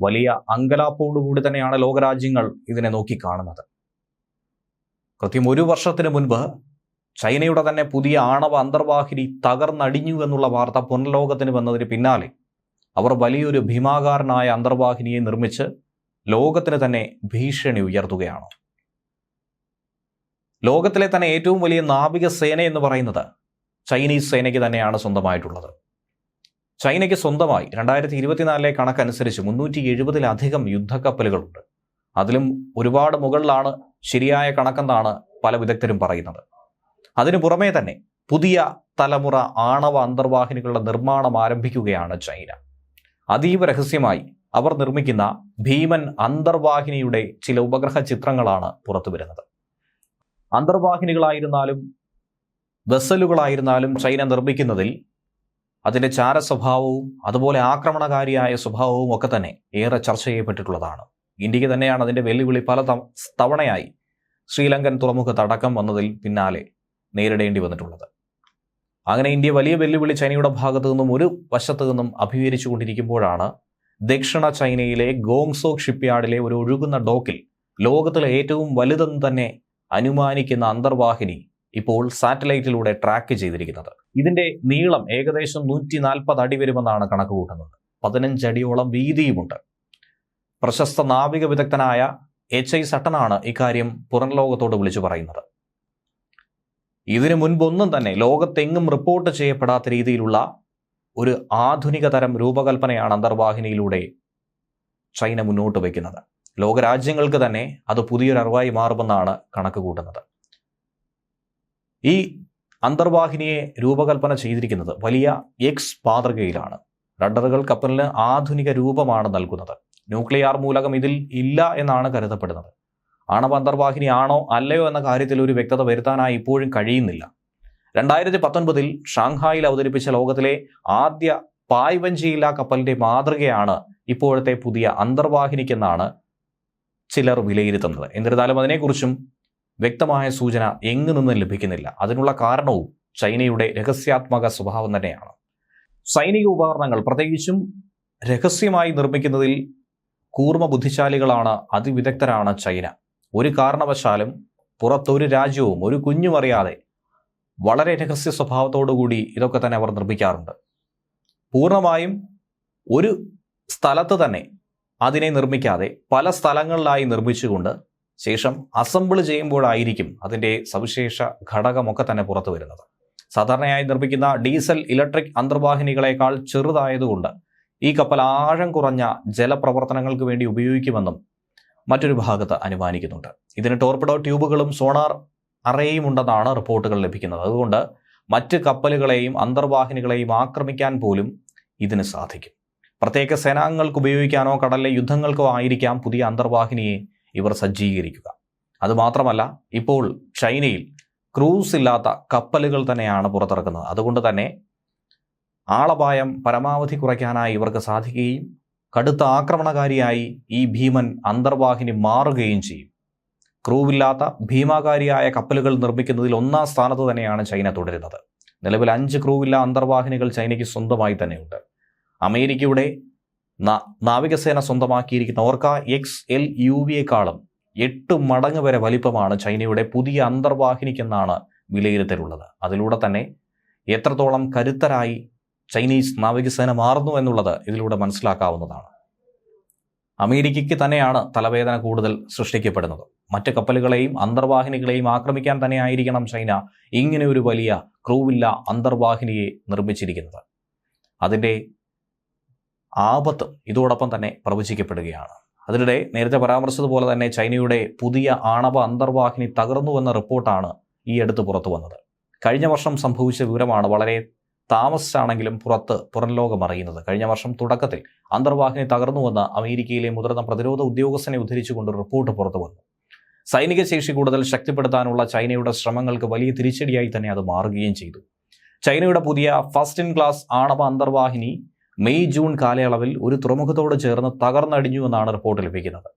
വലിയ അങ്കലാപ്പോടുകൂടി തന്നെയാണ് ലോകരാജ്യങ്ങൾ ഇതിനെ നോക്കിക്കാണുന്നത്. കൃത്യം ഒരു വർഷത്തിന് മുൻപ് ചൈനയുടെ തന്നെ പുതിയ ആണവ അന്തർവാഹിനി തകർന്നടിഞ്ഞു എന്നുള്ള വാർത്ത പുനർലോകത്തിന് വന്നതിന് പിന്നാലെ അവർ വലിയൊരു ഭീമാകാരനായ അന്തർവാഹിനിയെ നിർമ്മിച്ച് ലോകത്തിന് തന്നെ ഭീഷണി ഉയർത്തുകയാണ്. ലോകത്തിലെ തന്നെ ഏറ്റവും വലിയ നാവികസേന എന്ന് പറയുന്നത് ചൈനീസ് സേനയ്ക്ക് തന്നെയാണ് സ്വന്തമായിട്ടുള്ളത്. ചൈനയ്ക്ക് സ്വന്തമായി രണ്ടായിരത്തി ഇരുപത്തിനാലിലെ കണക്കനുസരിച്ച് മുന്നൂറ്റി എഴുപതിലധികം യുദ്ധക്കപ്പലുകളുണ്ട്. അതിലും ഒരുപാട് മുകളിലാണ് ശരിയായ കണക്കെന്നാണ് പല വിദഗ്ധരും പറയുന്നത്. അതിനു പുറമേ തന്നെ പുതിയ തലമുറ ആണവ അന്തർവാഹിനികളുടെ നിർമ്മാണം ആരംഭിക്കുകയാണ് ചൈന. അതീവ രഹസ്യമായി അവർ നിർമ്മിക്കുന്ന ഭീമൻ അന്തർവാഹിനിയുടെ ചില ഉപഗ്രഹ ചിത്രങ്ങളാണ് പുറത്തു വരുന്നത്. അന്തർവാഹിനികളായിരുന്നാലും വെസലുകളായിരുന്നാലും ചൈന നിർമ്മിക്കുന്നതിൽ അതിന്റെ ചാര സ്വഭാവവും അതുപോലെ ആക്രമണകാരിയായ സ്വഭാവവും ഒക്കെ തന്നെ ഏറെ ചർച്ച ചെയ്യപ്പെട്ടിട്ടുള്ളതാണ്. ഇന്ത്യയ്ക്ക് തന്നെയാണ് അതിന്റെ വെല്ലുവിളി പല തവ- തവണയായി ശ്രീലങ്കൻ തുറമുഖ തടക്കം വന്നതിൽ പിന്നാലെ നേരിടേണ്ടി വന്നിട്ടുള്ളത്. അങ്ങനെ ഇന്ത്യ വലിയ വെല്ലുവിളി ചൈനയുടെ ഭാഗത്തു നിന്നും ഒരു വശത്തു നിന്നും അഭിമുഖീകരിച്ചു കൊണ്ടിരിക്കുമ്പോഴാണ് ദക്ഷിണ ചൈനയിലെ ഗോങ്സോ ഷിപ്പ്യാർഡിലെ ഒരു ഒഴുകുന്ന ഡോക്കിൽ ലോകത്തിലെ ഏറ്റവും വലുതെന്ന് തന്നെ അനുമാനിക്കുന്ന അന്തർവാഹിനി ഇപ്പോൾ സാറ്റലൈറ്റിലൂടെ ട്രാക്ക് ചെയ്തിരിക്കുന്നത്. ഇതിന്റെ നീളം ഏകദേശം നൂറ്റി നാൽപ്പത് അടി വരുമെന്നാണ് കണക്ക് കൂട്ടുന്നത് പതിനഞ്ചടിയോളം വീതിയുമുണ്ട്. പ്രശസ്ത നാവിക വിദഗ്ധനായ എച്ച് ഐ സട്ടനാണ് ഇക്കാര്യം പുറം ലോകത്തോട് വിളിച്ചു പറയുന്നത്. ഇതിനു മുൻപൊന്നും തന്നെ ലോകത്തെങ്ങും റിപ്പോർട്ട് ചെയ്യപ്പെടാത്ത രീതിയിലുള്ള ഒരു ആധുനിക തരം രൂപകൽപ്പനയാണ് അന്തർവാഹിനിയിലൂടെ ചൈന മുന്നോട്ട് വയ്ക്കുന്നത്. ലോകരാജ്യങ്ങൾക്ക് തന്നെ അത് പുതിയൊരു അറിവായി മാറുമെന്നാണ് കണക്ക് കൂട്ടുന്നത് ഈ അന്തർവാഹിനിയെ രൂപകൽപ്പന ചെയ്തിരിക്കുന്നത് വലിയ എക്സ് മാതൃകയിലാണ് റഡറുകൾ കപ്പലിന് ആധുനിക രൂപമാണ് നൽകുന്നത്. ന്യൂക്ലിയർ മൂലകം ഇതിൽ ഇല്ല എന്നാണ് കരുതപ്പെടുന്നത്. ആണവ അന്തർവാഹിനി ആണോ അല്ലയോ എന്ന കാര്യത്തിൽ ഒരു വ്യക്തത വരുത്താനായി ഇപ്പോഴും കഴിയുന്നില്ല. രണ്ടായിരത്തി പത്തൊൻപതിൽ ഷാങ്ഹായിൽ അവതരിപ്പിച്ച ലോകത്തിലെ ആദ്യ പായ്വഞ്ചിയില്ല കപ്പലിന്റെ മാതൃകയാണ് ഇപ്പോഴത്തെ പുതിയ അന്തർവാഹിനിക്കെന്നാണ് ചിലർ വിലയിരുത്തുന്നത്. എന്നിരുന്നാലും അതിനെക്കുറിച്ചും വ്യക്തമായ സൂചന എങ്ങു നിന്നും ലഭിക്കുന്നില്ല. അതിനുള്ള കാരണവും ചൈനയുടെ രഹസ്യാത്മക സ്വഭാവം തന്നെയാണ്. സൈനിക ഉപകരണങ്ങൾ പ്രത്യേകിച്ചും രഹസ്യമായി നിർമ്മിക്കുന്നതിൽ കൂർമ്മ ബുദ്ധിശാലികളാണ് അതിവിദഗ്ധരാണ് ചൈന. ഒരു കാരണവശാലും പുറത്തൊരു രാജ്യവും ഒരു കുഞ്ഞും അറിയാതെ വളരെ രഹസ്യ സ്വഭാവത്തോടുകൂടി ഇതൊക്കെ തന്നെ അവർ നിർമ്മിക്കാറുണ്ട്. പൂർണമായും ഒരു സ്ഥലത്ത് തന്നെ അതിനെ നിർമ്മിക്കാതെ പല സ്ഥലങ്ങളിലായി നിർമ്മിച്ചുകൊണ്ട് ശേഷം അസംബിൾ ചെയ്യുമ്പോഴായിരിക്കും അതിന്റെ സവിശേഷ ഘടകമൊക്കെ തന്നെ പുറത്തു വരുന്നത്. സാധാരണയായി നിർമ്മിക്കുന്ന ഡീസൽ ഇലക്ട്രിക് അന്തർവാഹിനികളെക്കാൾ ചെറുതായതുകൊണ്ട് ഈ കപ്പൽ ആഴം കുറഞ്ഞ ജലപ്രവർത്തനങ്ങൾക്ക് വേണ്ടി ഉപയോഗിക്കുമെന്നും മറ്റൊരു ഭാഗത്ത് അനുമാനിക്കുന്നുണ്ട്. ഇതിന് ടോർപിഡോ ട്യൂബുകളും സോണാർ അറേയും ഉണ്ടെന്നാണ് റിപ്പോർട്ടുകൾ ലഭിക്കുന്നത്. അതുകൊണ്ട് മറ്റ് കപ്പലുകളെയും അന്തർവാഹിനികളെയും ആക്രമിക്കാൻ പോലും ഇതിന് സാധിക്കും. പ്രത്യേക സേനാംഗങ്ങൾക്ക് ഉപയോഗിക്കാനോ കടലിലെ യുദ്ധങ്ങൾക്കോ ആയിരിക്കാം പുതിയ അന്തർവാഹിനിയെ ഇവർ സജ്ജീകരിക്കുക. അതുമാത്രമല്ല ഇപ്പോൾ ചൈനയിൽ ക്രൂസ് ഇല്ലാത്ത കപ്പലുകൾ തന്നെയാണ് പുറത്തിറക്കുന്നത്. അതുകൊണ്ട് തന്നെ ആളപായം പരമാവധി കുറയ്ക്കാനായി ഇവർക്ക് സാധിക്കുകയും കടുത്ത ആക്രമണകാരിയായി ഈ ഭീമൻ അന്തർവാഹിനി മാറുകയും ചെയ്യും. ക്രൂവില്ലാത്ത ഭീമാകാരിയായ കപ്പലുകൾ നിർമ്മിക്കുന്നതിൽ ഒന്നാം സ്ഥാനത്ത് തന്നെയാണ് ചൈന തുടരുന്നത്. നിലവിൽ അഞ്ച് ക്രൂവില്ല അന്തർവാഹിനികൾ ചൈനയ്ക്ക് സ്വന്തമായി തന്നെയുണ്ട്. അമേരിക്കയുടെ നാവികസേന സ്വന്തമാക്കിയിരിക്കുന്ന ഓർക്ക എക്സ് എൽ യു വിയെക്കാളും എട്ട് മടങ്ങ് വരെ വലിപ്പമാണ് ചൈനയുടെ പുതിയ അന്തർവാഹിനിക്കെന്നാണ് വിലയിരുത്തലുള്ളത്. അതിലൂടെ തന്നെ എത്രത്തോളം കരുത്തരായി ചൈനീസ് നാവികസേന മാറുന്നു എന്നുള്ളത് ഇതിലൂടെ മനസ്സിലാക്കാവുന്നതാണ്. അമേരിക്കയ്ക്ക് തന്നെയാണ് തലവേദന കൂടുതൽ സൃഷ്ടിക്കപ്പെടുന്നത്. മറ്റ് കപ്പലുകളെയും അന്തർവാഹിനികളെയും ആക്രമിക്കാൻ തന്നെയായിരിക്കണം ചൈന ഇങ്ങനെ ഒരു വലിയ ക്രൂവില്ല അന്തർവാഹിനിയെ നിർമ്മിച്ചിരിക്കുന്നത്. അതിന്റെ ആപത്ത് ഇതോടൊപ്പം തന്നെ പ്രവചിക്കപ്പെടുകയാണ്. അതിനിടെ നേരത്തെ പരാമർശിച്ചതുപോലെ തന്നെ ചൈനയുടെ പുതിയ ആണവ അന്തർവാഹിനി തകർന്നുവെന്ന റിപ്പോർട്ടാണ് ഈ അടുത്ത് പുറത്തു വന്നത്. കഴിഞ്ഞ വർഷം സംഭവിച്ച വിവരമാണ് വളരെ താമസിച്ചാണെങ്കിലും പുറത്ത് പുറംലോകം അറിയുന്നത്. കഴിഞ്ഞ വർഷം തുടക്കത്തിൽ അന്തർവാഹിനി തകർന്നുവെന്ന് അമേരിക്കയിലെ മുതിർന്ന പ്രതിരോധ ഉദ്യോഗസ്ഥനെ ഉദ്ധരിച്ചുകൊണ്ട് റിപ്പോർട്ട് പുറത്തു വന്നു. സൈനിക ശേഷി കൂടുതൽ ശക്തിപ്പെടുത്താനുള്ള ചൈനയുടെ ശ്രമങ്ങൾക്ക് വലിയ തിരിച്ചടിയായി തന്നെ അത് മാറുകയും ചെയ്തു. ചൈനയുടെ പുതിയ ഫസ്റ്റ് ഇൻ ക്ലാസ് ആണവ അന്തർവാഹിനി മെയ് ജൂൺ കാലയളവിൽ ഒരു തുറമുഖത്തോട് ചേർന്ന് തകർന്നടിഞ്ഞു എന്നാണ് റിപ്പോർട്ട് ലഭിക്കുന്നത്.